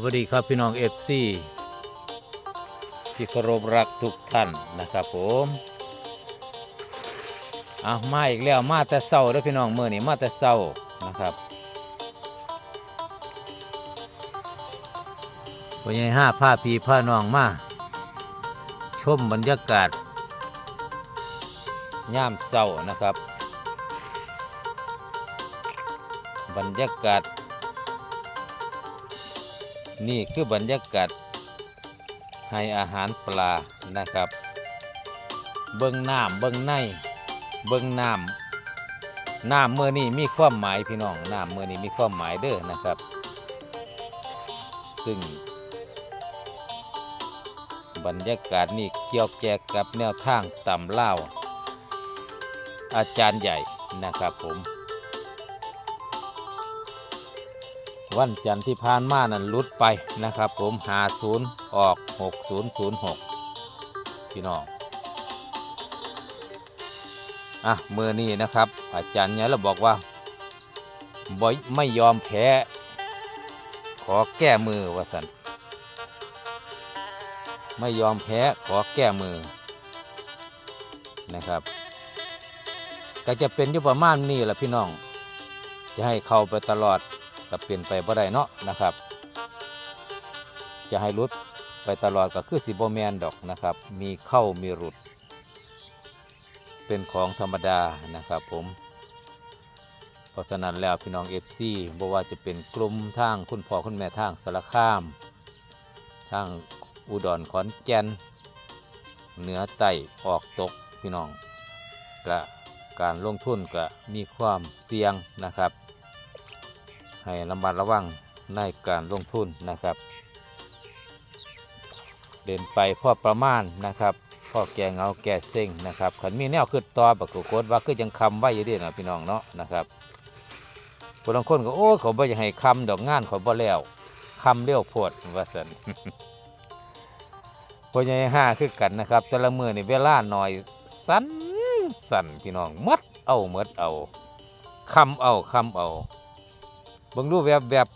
วัสดีครับพี่น้องเอฟซีที่เคารพรักทุกท่านนะครับผมอะมาอีกแล้วมาแต่เศร้าเด้อพี่น้องเมื่อนี้มาแต่เศร้านะครับวันนี้ห้าผ้าพีผ้าน้องมาชมบรรยากาศย่ามเศร้านะครับ บรรยากาศ นี่คือบรรยากาศให้อาหารปลานะครับ เบิ้งน้ำเบิ้งใน เบิ้งน้ำน้ำเมื่อนี้มีความหมายพี่น้องน้ำเมื่อนี้มีความหมายเด้อนะครับ ซึ่ง บรรยากาศนี่เกี่ยวแกกับแนวทางต่ำเล่าอาจารย์ใหญ่นะครับผม วันจันทร์ที่ผ่านมานั้นลุดไปนะครับ ผมหาศูนย์ออกหกศูนย์ศูนย์หกพี่น้องอะเมื่อนี้นะครับ อาจารย์เนี่ยเราบอกว่าบ่ยไม่ยอมแพ้ ขอแก้มือว่าสันไม่ยอมแพ้ขอแก้มือนะครับ ก็จะเป็นอยู่ประมาณนี้แหละพี่น้อง จะให้เข้าไปตลอด ก็เปลี่ยนไปบ่ได้เนาะนะครับ จะให้รุดไปตลอดก็คือสิบแมนดอกนะครับ มีเข้ามีรุด เป็นของธรรมดานะครับผมเพราะฉะนั้นแล้วพี่น้องเอฟซีบ่ว่าจะเป็นกลุ่มทางคุณพ่อคุณแม่ทางสารคาม ทางอุดรขอนแก่นเหนือไต่ออกตกพี่น้องก็การลงทุนก็มีความเสี่ยงนะครับ ให้ระมัดระวังในการลงทุนนะครับ เดินไปพ่อประมาณนะครับพ่อแกเงาแก่เซ็งนะครับขันมีแนวคือต่อบักโคตว่าคือยังคำไว้อยู่ดีนะพี่น้องเนาะนะครับบางคนก็โอ้เขาบ่อยากให้คำดอกงานเขาบ่แล้วคำเลี้ยวโพดว่าสันพอใหญ่ห้าคือกันนะครับ แต่ละมือนี่เวลาหน่อยสั้นสั้นพี่น้องมัดเอาหมดเอาคำเอาคำเอา เบิ่งดูปแวบแบบ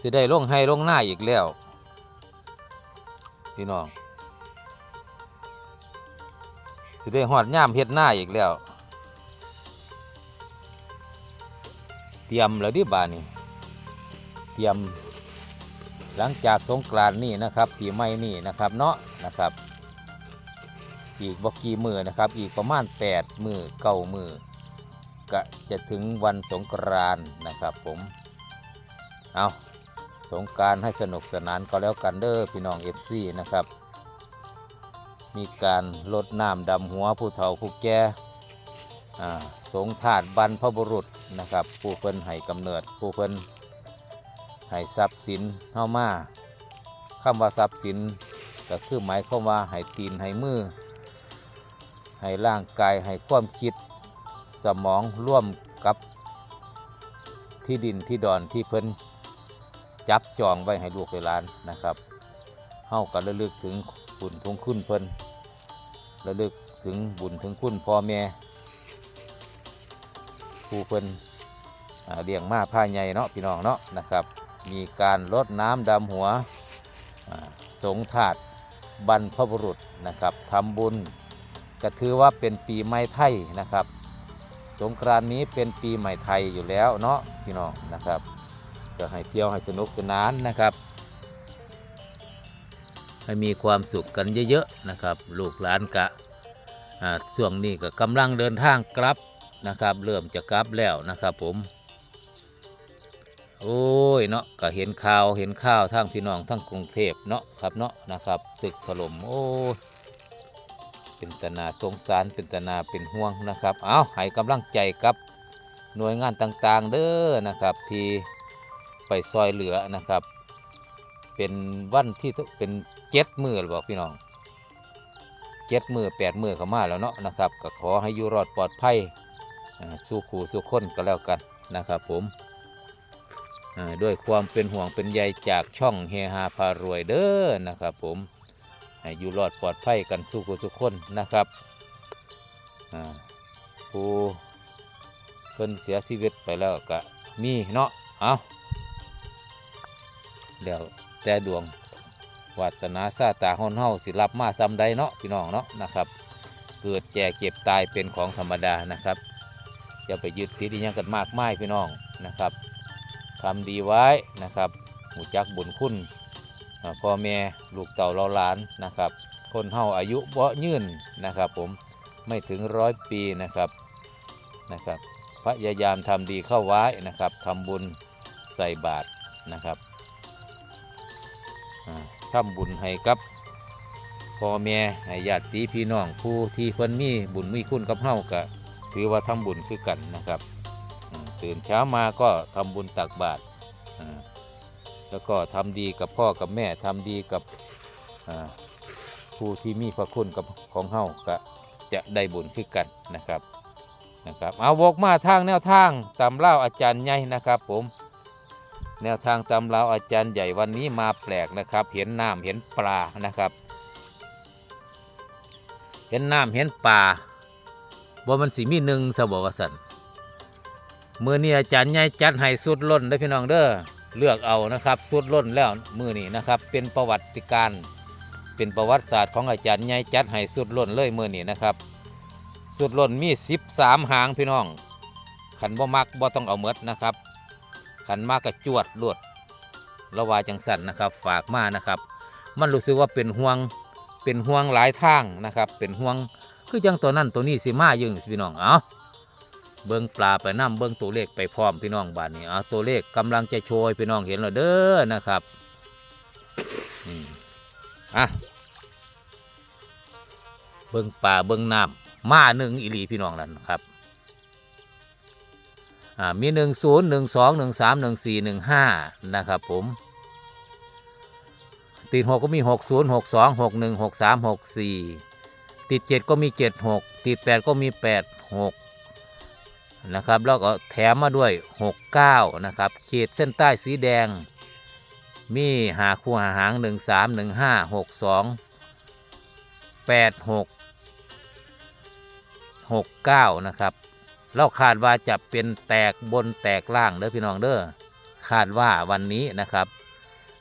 สิได้ลงให้ลงหน้าอีกแล้ว พี่น้องสิได้หอดย่ามเฮ็ดหน้าอีกแล้ว เตรียมแล้วดิบานี่เตรียมหลังจากสงกรานนี่นะครับปีใหม่นี่นะครับเนาะนะครับ อีกบกี่มือนะครับ อีกประมาณ 8 มือเก้ามือ ก็จะถึงวันสงกรานต์นะครับผม เอาสงกรารให้สนุกสนานก็แล้วกันเด้อพี่น้องเอฟซีนะครับ มีการลดน้ำดำหัวผู้เฒ่าผู้แก่สงถาดบรรพบุรุษนะครับผู้เพิ่นให้กำเนิดผู้เพิ่นให้ทรัพย์สินเข้ามาคำว่าทรัพย์สินก็คือหมายความว่าให้ตีนให้มือให้ร่างกายให้ความคิด สมองร่วมกับที่ดินที่ดอนที่เพิ่นจับจองไว้ให้ลูกให้หลานนะครับเฮากันระลึกถึงบุญทงคุณเพิ่นระลึกถึงบุญถึงคุณพ่อแม่ผู้เพิ่นเลี้ยงมาผ้าใหญ่เนาะพี่น้องเนาะนะครับ มีการลดน้ำดำหัวสงถาดบรรพบุรุษนะครับทำบุญก็ถือว่าเป็นปีใหม่ไทยนะครับ สงกรานนี้เป็นปีใหม่ไทยอยู่แล้วเนาะพี่น้องนะครับก็ให้เที่ยวให้สนุกสนานนะครับให้มีความสุขกันเยอะๆนะครับ ลูกหลานกะอ่าช่วงนี้ก็กำลังเดินทางกลับนะครับ เริ่มจะกลับแล้วนะครับผม โอ้ยเนาะก็เห็นข่าวเห็นข่าวทั้งพี่น้องทั้งกรุงเทพเนาะครับเนาะนะครับ ตึกถล่มโอ้ย เป็นตนาสงสารเป็นตนาเป็นห่วงนะครับ เอาให้กำลังใจกับหน่วยงานต่างๆเด้อนะครับที่ไปซอยเหลือนะครับ เป็นวันที่เป็นเจ็ดมือหรือเปล่าพี่น้องเจ็ดมือแปดมือเข้ามาแล้วเนาะนะครับ ก็ขอให้อยู่รอดปลอดภัยสู้ขู่สู้คนก็แล้วกันนะครับผมด้วยความเป็นห่วงเป็นใยจากช่องเฮฮาพารวยเด้อนะครับผม ให้อยู่รอดปลอดภัยกันสู้คนทุกคนนะครับผู้เพิ่นเสียชีวิตไปแล้วก็มีเนาะเอาแล้วแต่ดวงวาสนาซาตาฮอนเฮาสิรับมาซ้ำใดเนาะพี่น้องเนาะนะครับ เกิดแก่เก็บตายเป็นของธรรมดานะครับอย่าไปยึดติดอหยังกันมากมายพี่น้องนะครับทำดีไว้นะครับหูจักบุญคุณ พ่อแม่ลูกเต่าเราหลานนะครับ คนเฮาอายุเบ่ยืนนะครับ ผมไม่ถึงร้อยปีนะครับนะครับพยายามทำดีเข้าไว้นะครับทำบุญใส่บาตรนะครับอ่าทำบุญให้กับพ่อแม่ให้ญาติพี่น้องผู้ที่เพิ่นมีบุญมีคุณกับเฮาก็ถือว่าทำบุญคือกันนะครับ ตื่นเช้ามาก็ทำบุญตักบาตร แล้วก็ทำดีกับพ่อกับแม่ทำดีกับผู้ที่มีพระคุณกับของเฮาก็จะได้บุญคือกันนะครับนะครับเอาวกมาทางแนวทางตำเล่าอาจารย์ใหญ่นะครับ ผมแนวทางตำเล่าอาจารย์ใหญ่วันนี้มาแปลกนะครับ เห็นน้ำเห็นปลานะครับ เห็นน้ำเห็นปลาบ่มันสีมีหนึ่งสบวสันเมื่อนี้อาจารย์ใหญ่จัดให้สุดล้นเด้พี่น้องเด้อ เลือกเอานะครับสุดล้นแล้วมือนี้นะครับ เป็นประวัติการเป็นประวัติศาสตร์ของอาจารย์ใหญ่จัดให้สุดล้นเลยมือนี้นะครับสุดล้นมีสิบสามหางพี่น้อง ขันบ่มักบ่ต้องเอาเมดนะครับ ขันมากกระจวดลวดระวาจังสันนะครับ ฝากมานะครับ มันรู้สึกว่าเป็นห่วงเป็นห่วงหลายทางนะครับ เป็นห่วงคือจังตัวนั้นตัวนี้สิมายึงพี่น้องเอา เบิ้งปลาไปน้ำเบิ้งตัวเลขไปพร้อมพี่น้องบ้านนี้เอาตัวเลขกำลังจะโชยพี่น้องเห็นแล้วเด้อนะครับนี่อะเบิ้งป่าเบิ้งน้ำมาหนึ่งอีหลีพี่น้องนั่นครับอ่ามีหนึ่งศูนย์หนึ่งสองหนึ่งสามหนึ่งสี่หนึ่งห้านะครับผมติดหกก็มีหกศูนย์หกสองหกหนึ่งหกสามหกสี่ติดเจ็ดก็มีเจ็ดหกติดแปดก็มีแปดหก นะครับแล้วก็แถมมาด้วยหกเก้านะครับเขตเส้นใต้สีแดง มีหาคู่หาหางหนึ่งสามหนึ่งห้าหกสองแปดหกหกเก้านะครับเราคาดว่าจะเป็นแตกบนแตกล่างเด้อพี่น้องเด้อคาดว่าวันนี้นะครับ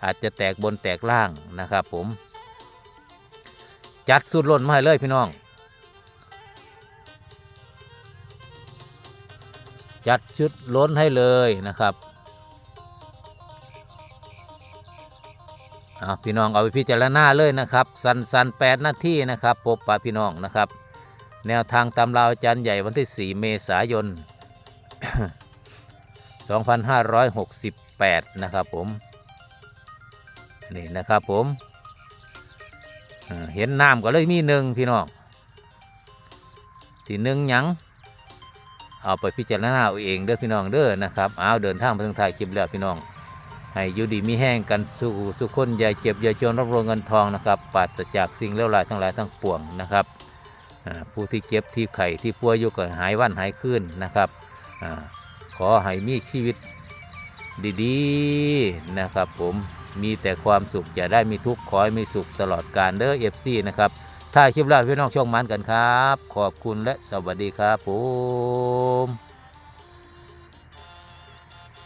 อาจจะแตกบนแตกล่างนะครับผม จัดสุดล้นมาเลยพี่น้อง จัดชุดล้นให้เลยนะครับเอาพี่น้องเอาไปพิจารณาเลยนะครับ สันสันแปดนาทีนะครับพบปะพี่น้องนะครับ แนวทางตำราวอาจารย์ใหญ่วันที่ 4 เมษายน 2568 นะครับผม นี่นะครับผม เห็นน้ำก็เลยมีหนึ่งพี่น้องสีหนึ่งยัง เอาไปพิจารณาเอาเองเด้อพี่น้องเด้อนะครับเอาเดินทางไปทางถ่ายคลิปแล้วพี่น้อง ให้อยู่ดีมีแห้งกันสู่สุขคนอย่าเจ็บอย่าจนรับรองเงินทองนะครับปราศจากสิ่งเลวร้ายทั้งหลายทั้งปวงนะครับผู้ที่เจ็บที่ไข้ที่ป่วยอยู่ก็หายวันหายคืนนะครับอขอให้มีชีวิตดีๆนะครับ ผมมีแต่ความสุขอย่าได้มีทุกข์ขอให้มีสุขตลอดกาลเด้อเอฟซีนะครับ ถ้าคลิปแล้วพี่น้องช่องมันกันครับ ขอบคุณและสวัสดีครับผม